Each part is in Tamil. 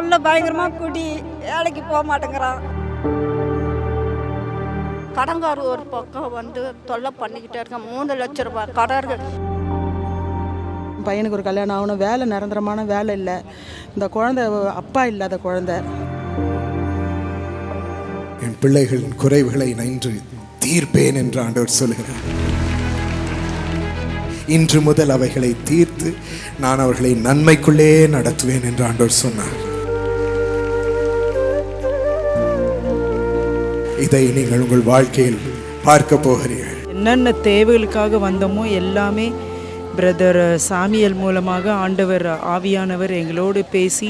புள்ள பயங்கரமாக குடி வேலைக்கு போக மாட்டேங்கிறான். கடங்கார் ஒரு பக்கம் வந்து தொல்லை பண்ணிக்கிட்டே இருக்கான். மூணு லட்ச ரூபாய் கடன் இருக்கு பையனுக்கு ஒரு கல்யாணம் ஆகணும். வேலை நிரந்தரமான வேலை இல்லை. இந்த குழந்தை அப்பா இல்லாத குழந்தை. என் பிள்ளைகளின் குறைவுகளை நான் இன்று தீர்ப்பேன் என்று ஆண்டவர் சொல்கிறார் இன்று முதல் அவைகளை தீர்த்து நான் அவர்களை நன்மைக்குள்ளே நடத்துவேன் என்று ஆண்டவர் சொன்னார். இதை நீங்கள் உங்கள் வாழ்க்கையில் பார்க்க போகிறீர்கள். என்னென்ன தேவைகளுக்காக வந்தோமோ எல்லாமே பிரதர் சாமியல் மூலமாக ஆண்டவர் ஆவியானவர் எங்களோடு பேசி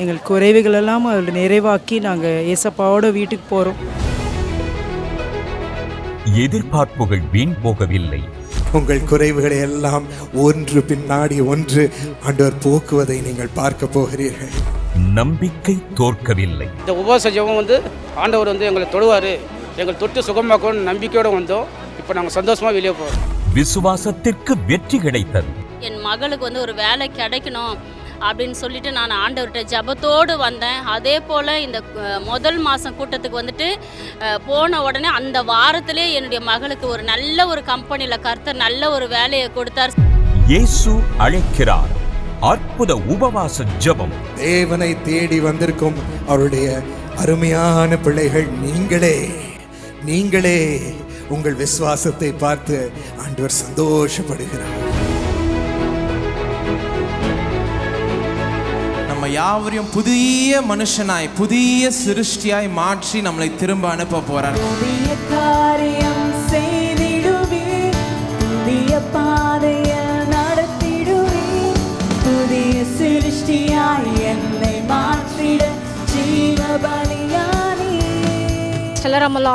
எங்கள் குறைவுகளெல்லாம் அதில் நிறைவாக்கி நாங்கள் ஏசப்பாவோட வீட்டுக்கு போகிறோம் எதிர்பார்ப்புகள் வீண் போகவில்லை. உங்கள் குறைவுகளை எல்லாம் ஒன்று பின்னாடி ஒன்று ஆண்டவர் போக்குவதை நீங்கள் பார்க்க போகிறீர்கள். நம்பிக்கை தோற்கவில்லை. இந்த உபவாச ஜெபம் வந்து ஆண்டவர் வந்து எங்களை தொடுவார் எங்களை தொட்டு சுகமாக்கணும்னு நம்பிக்கையோடு வந்தோம். இப்போ நாங்கள் சந்தோஷமாக வெளியே போகிறோம் விசுவாசத்திற்கு வெற்றி கிடைத்தது. என் மகளுக்கு வந்து ஒரு வேலை கிடைக்கணும் அப்படின்னு சொல்லிட்டு நான் ஆண்டவர்கிட்ட ஜெபத்தோடு வந்தேன். அதே போல் இந்த முதல் மாதம் கூட்டத்துக்கு வந்துட்டு போன உடனே அந்த வாரத்திலே என்னுடைய மகளுக்கு ஒரு நல்ல ஒரு கம்பெனியில் கர்த்தர் நல்ல ஒரு வேலையை கொடுத்தார். இயேசு அழைக்கிறார். அற்புத உபவாச ஜெபம். தேவனை தேடி வந்திருக்கும் அவருடைய அருமையான பிள்ளைகள் நீங்களே நீங்களே உங்கள் விசுவாசத்தை பார்த்து ஆண்டவர் சந்தோஷப்படுகிறார். நம்ம யாவரையும் புதிய மனுஷனாய் புதிய சிருஷ்டியாய் மாற்றி நம்மளை திரும்ப அனுப்ப போறார். புதிய காரியம் செய்திடுவே சிருஷ்டியாய் என்னை மாற்றிட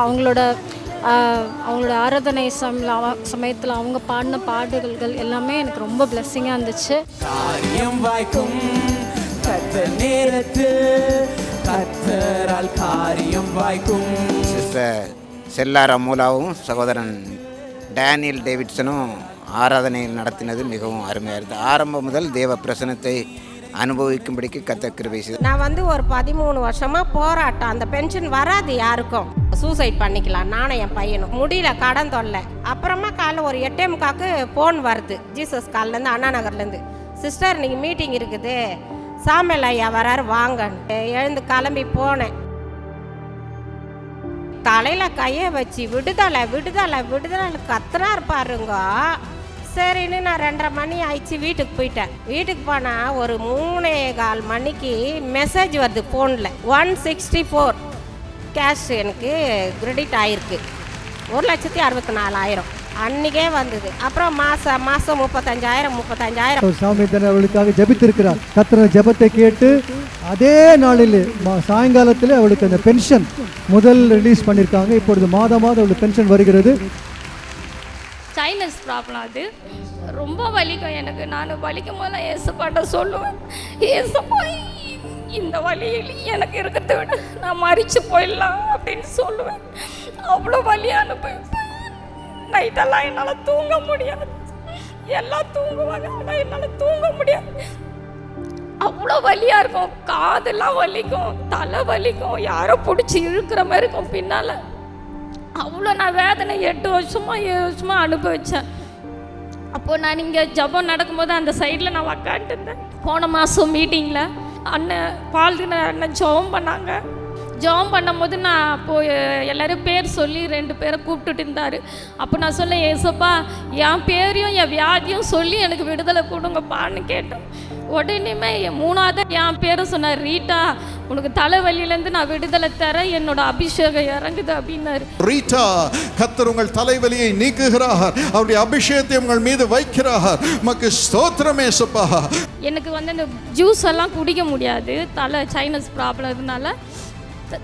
அவங்களோட அவங்களோட ஆராதனை சம சமயத்தில் அவங்க பாடின பாடல்கள் எல்லாமே எனக்கு ரொம்ப பிளெஸ்ஸிங்காக இருந்துச்சு. காரியம் வாய்க்கும் கத்தர் நேரத்தில் கத்தரால் காரியம் வாய்க்கும். செல்லார் அமூலாவும் சகோதரன் டேனியல் டேவிட்சனும் ஆராதனையில் நடத்தினது மிகவும் அருமையாக இருந்தது. ஆரம்பம் முதல் தேவ பிரசனத்தை அனுபவிக்கும்படிக்கு கத்த கிருபை செய்து நான் வந்து ஒரு பதிமூணு வருஷமா போராட்டம். அந்த பென்ஷன் வராது யாருக்கும். சூசைட் பண்ணிக்கலாம். நானும் என் பையனும். முடியல கடன் தொல்லை. அப்புறமா காலைல ஒரு எட்டே முக்காக்கு ஃபோன் வருது. ஜீசஸ் கால்லேருந்து அண்ணா நகர்லேருந்து. சிஸ்டர் இன்னைக்கு மீட்டிங் இருக்குது. சாமியல் ஐயா வராரு வாங்கன்னு. எழுந்து கிளம்பி போனேன். தலையில் கையை வச்சு விடுதலை விடுதலை விடுதலை கத்துறாரு பாருங்க. சரின்னு நான் ரெண்டரை மணி ஆயிடுச்சு வீட்டுக்கு போயிட்டேன். வீட்டுக்கு போனால் ஒரு மூணே கால் மணிக்கு மெசேஜ் வருது ஃபோனில் ஒன் சிக்ஸ்டி ஃபோர் கேஷ் எனக்கு கிரெடிட் ஆயிருக்கு. ஒரு லட்சத்தி அறுபத்தி நாலாயிரம். அன்றைக்கே வந்தது. அப்புறம் மாதம் மாதம் முப்பத்தஞ்சாயிரம் முப்பத்தஞ்சாயிரம். சாமி தன் அவளுக்காக ஜெபித்திருக்கிறார். கத்திர ஜபத்தை கேட்டு அதே நாளில் சாயங்காலத்தில் அவளுக்கு அந்த பென்ஷன் முதல் ரிலீஸ் பண்ணியிருக்காங்க இப்பொழுது மாதம் மாதம் அவளுக்கு பென்ஷன் வருகிறது. சைனஸ் ப்ராப்ளம் அது. ரொம்ப வலிக்கும் எனக்கு. நான் வலிக்கும் போதெல்லாம் ஏசப்பாட்ட சொல்லுவேன். ஏசப்பா இந்த வழியில் எனக்கு இருக்கிறத விட. நான் மறித்து போயிடலாம் அப்படின்னு சொல்லுவேன். அவ்வளோ வலி அனுபவிப்பேன். நைட்டெல்லாம் என்னால் தூங்க முடியாது. எல்லாம் தூங்குவாங்க ஆனால் என்னால் தூங்க முடியாது. அவ்வளோ வலியாக இருக்கும். காதெல்லாம் வலிக்கும் தலை வலிக்கும். யாரோ பிடிச்சி இழுக்கிற மாதிரி இருக்கும் பின்னால். அவ்வளோ நான் வேதனை எட்டு வருஷமாக ஏழு வருஷமா அனுபவிச்சேன். அப்போது நான் இங்கே ஜபம் நடக்கும்போது அந்த சைடில் நான் உக்காந்துட்டு இருந்தேன். போன மாதம் மீட்டிங்கில் அண்ணன் பால் அண்ணன் ஜெபம் பண்ணாங்க. ஜெபம் பண்ணும்போது நான் அப்போ எல்லாரும் பேர் சொல்லி ரெண்டு பேரை கூப்பிட்டுட்டு இருந்தார். அப்போ நான் சொன்னேன் ஏசப்பா என் பேரையும் என் வியாதியும் சொல்லி எனக்கு விடுதலை கொடுங்கப்பான்னு கேட்டேன். உடனேமே என் மூணாவது என் பேரை சொன்னார் ரீட்டா உனக்கு தலைவலியிலேருந்து நான் விடுதலை தரேன் என்னோட அபிஷேகம் இறங்குது அப்படின்னாரு. ரீட்டா கத்தர் உங்கள் தலைவலியை நீக்குகிறார். அவருடைய அபிஷேகத்தை உங்கள் மீது வைக்கிறார். மக்கு ஸ்தோத்திரமே சப்பா எனக்கு வந்து இந்த ஜூஸ் எல்லாம் குடிக்க முடியாது. தலை சைனஸ் ப்ராப்ளம் இதனால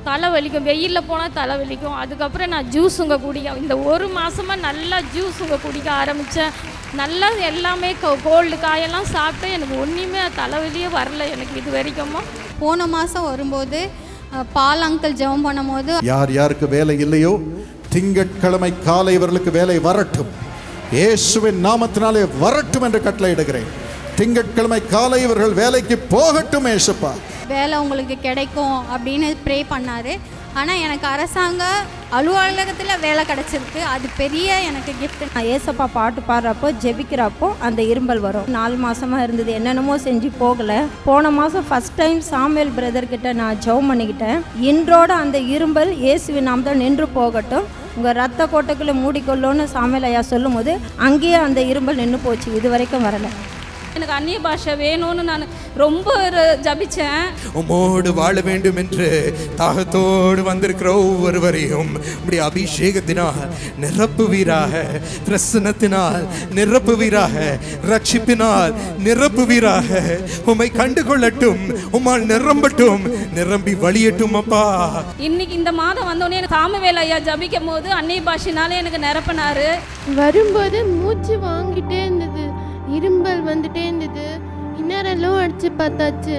தலை வலிக்கும் வெயிலில் போனால் தலை வலிக்கும் அதுக்கப்புறம் நான் ஜூஸுங்க குடிக்க இந்த ஒரு மாதமாக நல்லா ஜூஸுங்க குடிக்க ஆரம்பித்தேன் நல்லா எல்லாமே கோல்டு காயெல்லாம் சாப்பிட்டு எனக்கு ஒன்றுமே தலைவலியே வரல எனக்கு இது வரைக்குமா. போன மாதம் வரும்போது பால் அங்கிள் ஜெபம் பண்ணும்போது யார் யாருக்கு வேலை இல்லையோ திங்கட்கிழமை காலை இவர்களுக்கு வேலை வரட்டும். இயேசுவின் நாமத்தினாலே வரட்டும் என்று கட்டளையிடுகிறேன் திங்கட்கிழமை காலை இவர்கள் வேலைக்கு போகட்டும் ஏசப்பா. வேலை உங்களுக்கு கிடைக்கும் அப்படின்னு ப்ரே பண்ணார். ஆனால் எனக்கு அரசாங்க அலுவலகத்தில் வேலை கிடச்சிருக்கு. அது பெரிய எனக்கு gift. நான் ஏசப்பா பாட்டு பாடுறப்போ ஜெபிக்கிறப்போ அந்த இரும்பல் வரும். நாலு மாசமா இருந்தது. என்னென்னமோ செஞ்சு போகல. போன மாதம் ஃபர்ஸ்ட் டைம் சாமுவேல் பிரதர் கிட்ட நான் ஜெபம் பண்ணிக்கிட்டேன். இன்றோட அந்த இரும்பல் இயேசுவின் நாம் தான் நின்று போகட்டும். உங்கள் ரத்த கோட்டைக்குள்ளே மூடிக்கொள்ளும்னு சாமுவேல் ஐயா சொல்லும்போது அங்கேயே அந்த இரும்பல் நின்று போச்சு. இது வரைக்கும் வரலை. எனக்கு அந்நிய பாஷை வேணும்னு நான் ரொம்ப ஜபிச்சேன். உம்மோடு வாழ வேண்டும் என்று தாகத்தோடு வந்திருக்கிற ஒவ்வொருவரையும் இப்படி அபிஷேகத்தினால் நிரப்புவீராக பிரசனத்தினால் நிரப்புவீராக ரட்சிப்பினால் நிரப்புவீராக உம்மை கண்டு கொள்ளட்டும் உம்மால் நிரம்பட்டும் நிரம்பி வழியட்டும் அப்பா. இன்னைக்கு இந்த மாதம் வந்தோடனே எனக்கு சாமுவேல் ஐயா ஜபிக்கும் போது அந்நிய பாஷைனாலே எனக்கு நிரப்பினாரு. வரும்போது மூச்சு வாங்கிட்டே இருந்தது. இரும்பல் வந்துட்டே இருந்தது. இன்னரெல்லாம் அடிச்சு பார்த்தாச்சு.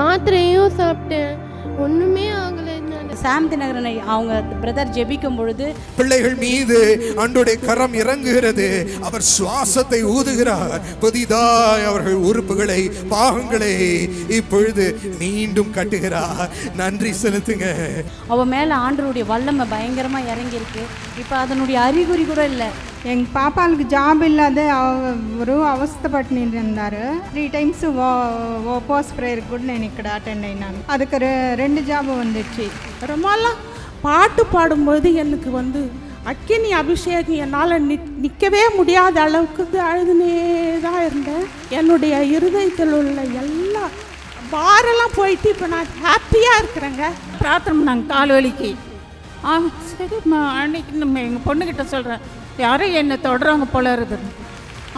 மாத்திரையும் சாப்பிட்டேன். ஒன்றுமே ஆகலை. சாம் தினகரனை அவங்க பிரதர் ஜெபிக்கும் பொழுது பிள்ளைகள் மீது அன்றுடைய கரம் இறங்குகிறது. அவர் சுவாசத்தை ஊதுகிறார். புதிதாய் அவர்கள் உறுப்புகளை பாகங்களை இப்பொழுது மீண்டும் கட்டுகிறார். நன்றி செலுத்துங்க. அவ மேலே ஆண்டருடைய வல்லமை பயங்கரமாக இறங்கியிருக்கு. இப்போ அதனுடைய அறிகுறி கூட இல்லை. எங்கள் பாப்பாளுக்கு జాబ్ ఇల్లదే ఎవరు అవస్థపట్టి இருந்தார் த்ரீ త్రీ టైమ్స్ ఓపోస్ ప్రేయర్ కూడా నేను ఇక్కడ అటెండ్ అయినాను அதுக்கு ரெண்டு ஜாப் வந்துச்சு. ரொம்பலாம் பாட்டு பாடும்போது எனக்கு வந்து அக்கினி அபிஷேகம் என்னால் நிக் நிற்கவே முடியாத அளவுக்கு அழுதுனே தான் இருந்தேன். என்னுடைய இருதயத்தில் உள்ள எல்லா பாரெல்லாம் போயிட்டு இப்போ நான் ஹாப்பியாக இருக்கிறேங்க. பிரார்த்தனை நாங்கள் கால் வலிக்கு. ஆ சரி அன்னைக்கு நம்ம எங்கள் பொண்ணுக்கிட்ட சொல்கிறேன் யாரும் என்னை தொடர்றாங்க போல இருக்குது.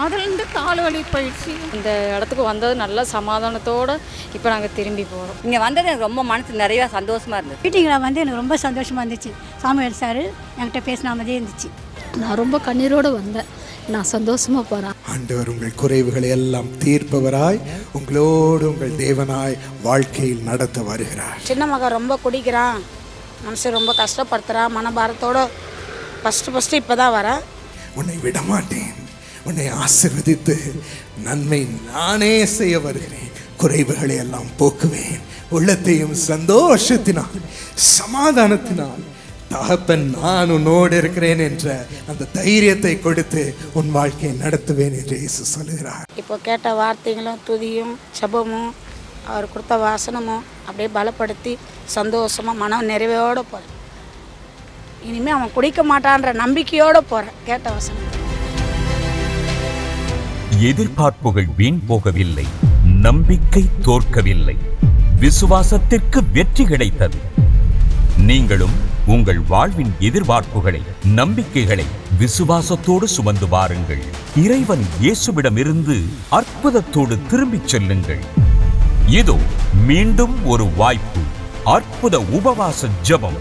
அதுலேருந்து கால் வலி போயிடுச்சு. இந்த இடத்துக்கு வந்தது நல்ல சமாதானத்தோடு இப்போ நாங்கள் திரும்பி போகிறோம் இங்கே வந்தது எனக்கு ரொம்ப மனசு நிறைய சந்தோஷமாக இருந்தது. மீட்டிங்கில் வந்து எனக்கு ரொம்ப சந்தோஷமாக இருந்துச்சு. சாமுவேல் சார் என்கிட்ட பேசின மாதிரியே இருந்துச்சு. நான் ரொம்ப கண்ணீரோடு வந்தேன். நான் சந்தோஷமாக போகிறேன் ஆண்டவர் உங்கள் குறைவுகளை எல்லாம் தீர்ப்பவராய் உங்களோடு உங்கள் தேவனாய் வாழ்க்கையில் நடத்த வருகிறார். சின்ன மகன் ரொம்ப குடிக்கிறான். மனசு ரொம்ப கஷ்டப்படுத்துகிறான் மனபாரத்தோட ஃபஸ்ட்டு ஃபஸ்ட்டு இப்போ தான் வரேன் உன்னை விடமாட்டேன். உன்னை ஆசிர்வதித்து நன்மை நானே செய்ய வருகிறேன். குறைவுகளை எல்லாம் போக்குவேன். உள்ளத்தையும் சந்தோஷத்தினால் சமாதானத்தினால் தகப்பன் நான் உன்னோடு இருக்கிறேன் என்ற அந்த தைரியத்தை கொடுத்து உன் வாழ்க்கையை நடத்துவேன் என்று இயேசு சொல்லுகிறார். இப்போ கேட்ட வார்த்தைகளும் துதியும் ஜெபமும் அவர் கொடுத்த வாசனமும் அப்படியே பலப்படுத்தி சந்தோஷமாக மன நிறைவோடு போகிறேன் இனிமேல் அவன் குடிக்க மாட்டான்ற நம்பிக்கையோடு போகிறேன் கேட்ட வசனம். எதிர்பார்ப்புகள் வீண் போகவில்லை நம்பிக்கை தோற்கவில்லை விசுவாசத்திற்கு வெற்றி கிடைத்தது. நீங்களும் உங்கள் வாழ்வின் எதிர்பார்ப்புகளை நம்பிக்கைகளை விசுவாசத்தோடு சுமந்து வாருங்கள். இறைவன் இயேசுவிடமிருந்து அற்புதத்தோடு திரும்பிச் செல்லுங்கள். இதோ மீண்டும் ஒரு வாய்ப்பு அற்புத உபவாச ஜபம்.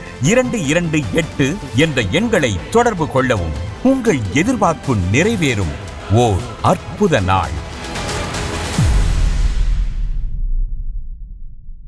இரண்டு இரண்டு எட்டு என்ற எண்களை தொடர்பு கொள்ளவும். உங்கள் எதிர்பார்ப்பு நிறைவேறும். ஓர் அற்புத நாள்.